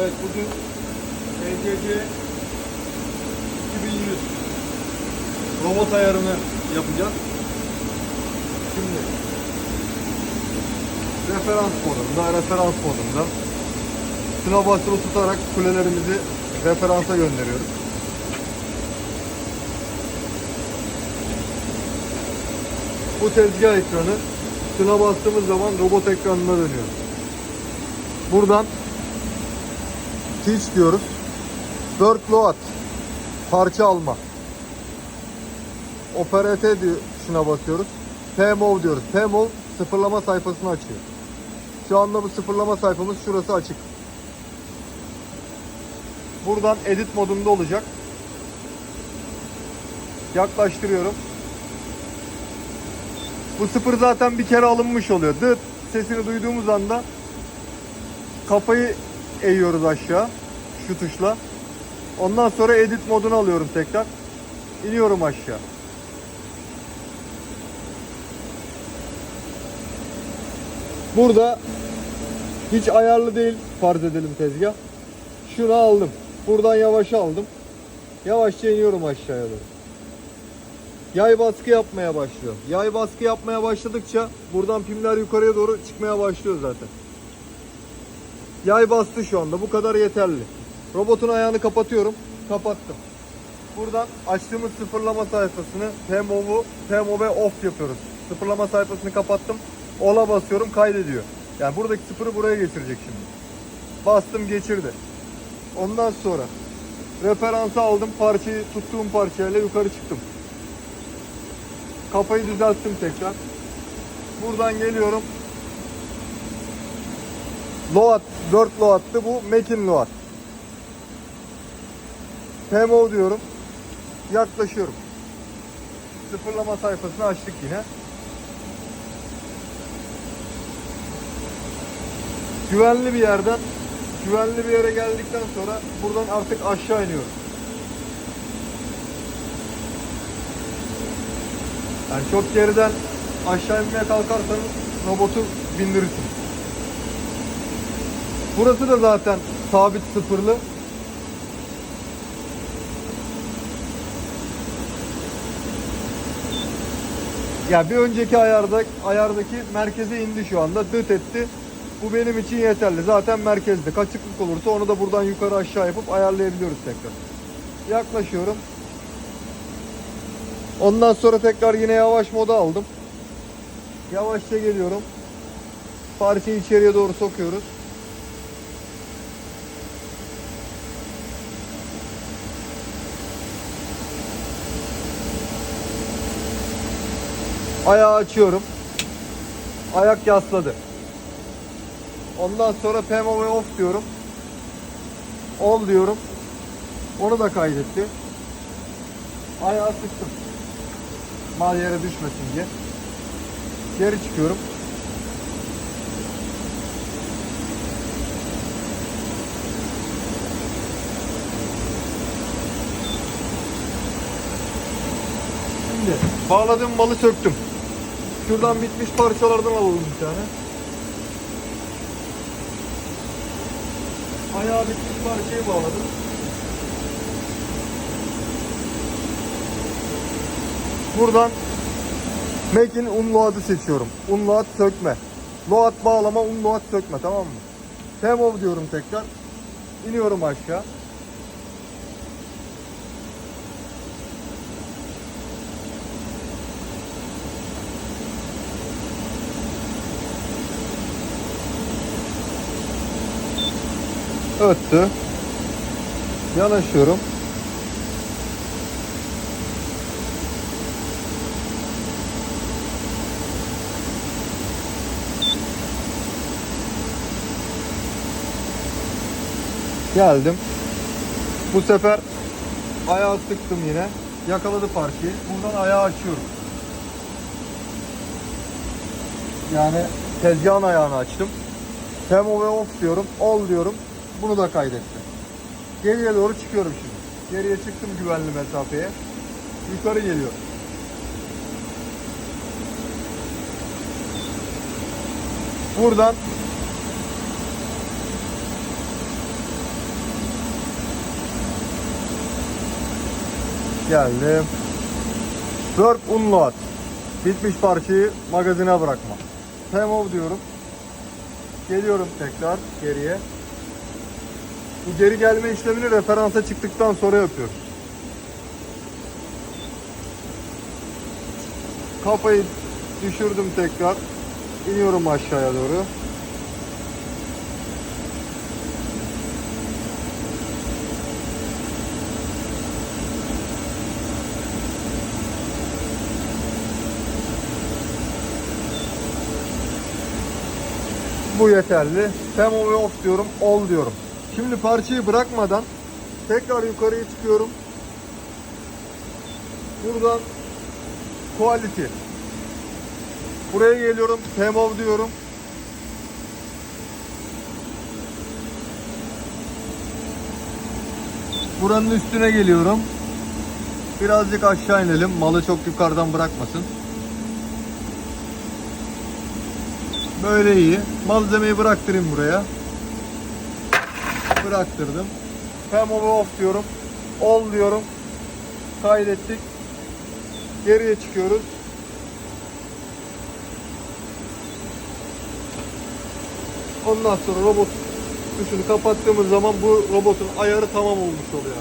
Evet bugün ECC 2100 robot ayarını yapacağız. Şimdi referans kodunda, referans kodunda sınav basılı tutarak kulelerimizi referansa gönderiyoruz. Bu tezgah ekranı tına bastığımız zaman robot ekranına dönüyor. Buradan teach diyoruz. Workload parça alma. Operate şuna basıyoruz. PMOV diyoruz. PMOV sıfırlama sayfasını açıyor. Şu anda bu sıfırlama sayfamız şurası açık. Buradan edit modunda olacak. Yaklaştırıyorum. Bu sıfır zaten bir kere alınmış oluyor. Dıt sesini duyduğumuz anda kafayı eğiyoruz aşağı şu tuşla. Ondan sonra edit modunu alıyorum tekrar. İniyorum aşağı. Burada hiç ayarlı değil farz edelim tezgah. Şunu aldım. Buradan yavaşa aldım. Yavaşça iniyorum aşağıya doğru. Yay baskı yapmaya başlıyor. Yay baskı yapmaya başladıkça buradan pimler yukarıya doğru çıkmaya başlıyor zaten. Yay bastı şu anda. Bu kadar yeterli. Robotun ayağını kapatıyorum. Kapattım. Buradan açtığımız sıfırlama sayfasını PMOV'u PMOV off yapıyoruz. Sıfırlama sayfasını kapattım. Ola basıyorum kaydediyor. Yani buradaki sıfırı buraya geçirecek şimdi. Bastım geçirdi. Ondan sonra referansı aldım. Parçayı tuttuğum parçayla yukarı çıktım. Kafayı düzelttim tekrar. Buradan geliyorum. Load, Word Load'tı bu. Mekin Load. PMO diyorum. Yaklaşıyorum. Sıfırlama sayfasını açtık yine. Güvenli bir yerden güvenli bir yere geldikten sonra buradan artık aşağı iniyoruz. Yani çok geriden aşağı inmeye kalkarsanız robotu bindirirsin. Burası da zaten sabit sıfırlı. Ya bir önceki ayarda ayardaki merkeze indi şu anda. Dıt etti. Bu benim için yeterli. Zaten merkezde. Kaçıklık olursa onu da buradan yukarı aşağı yapıp ayarlayabiliyoruz tekrar. Yaklaşıyorum. Ondan sonra tekrar yine yavaş moda aldım. Yavaşça geliyorum. Parçayı içeriye doğru sokuyoruz. Ayağı açıyorum. Ayak yasladı. Ondan sonra PMO ve off diyorum. All diyorum. Onu da kaydetti. Ayağı sıktım. Mal yere düşmesin diye. Geri çıkıyorum. Şimdi bağladığım malı söktüm. Şuradan bitmiş parçalardan alalım bir tane. Ayağı bitmiş parçayı bağladım. Buradan Make'in unload'ı seçiyorum. Unload sökme. Load bağlama, unload sökme tamam mı? Temov diyorum tekrar. İniyorum aşağı. Öttü. Yanaşıyorum. Geldim. Bu sefer ayağı sıktım yine. Yakaladı parçayı. Buradan ayağı açıyorum. Yani tezgahın ayağını açtım. Temo ve off diyorum. All diyorum. Bunu da kaydettim. Geriye doğru çıkıyorum şimdi. Geriye çıktım güvenli mesafeye. Yukarı geliyorum. Buradan geldim. Dört unload. Bitmiş parçayı magazine bırakma. Temov diyorum. Geliyorum tekrar geriye. Bu geri gelme işlemini referansa çıktıktan sonra yapıyoruz. Kafayı düşürdüm tekrar. İniyorum aşağıya doğru. Bu yeterli. Temo ve diyorum, all diyorum. Şimdi parçayı bırakmadan tekrar yukarıya çıkıyorum. Buradan quality. Buraya geliyorum, Temo diyorum. Buranın üstüne geliyorum. Birazcık aşağı inelim. Malı çok yukarıdan bırakmasın. Böyle iyi. Malzemeyi bıraktırayım buraya. Bıraktırdım. Hem over off diyorum. All diyorum. Kaydettik. Geriye çıkıyoruz. Ondan sonra robot tuşunu kapattığımız zaman bu robotun ayarı tamam olmuş oluyor.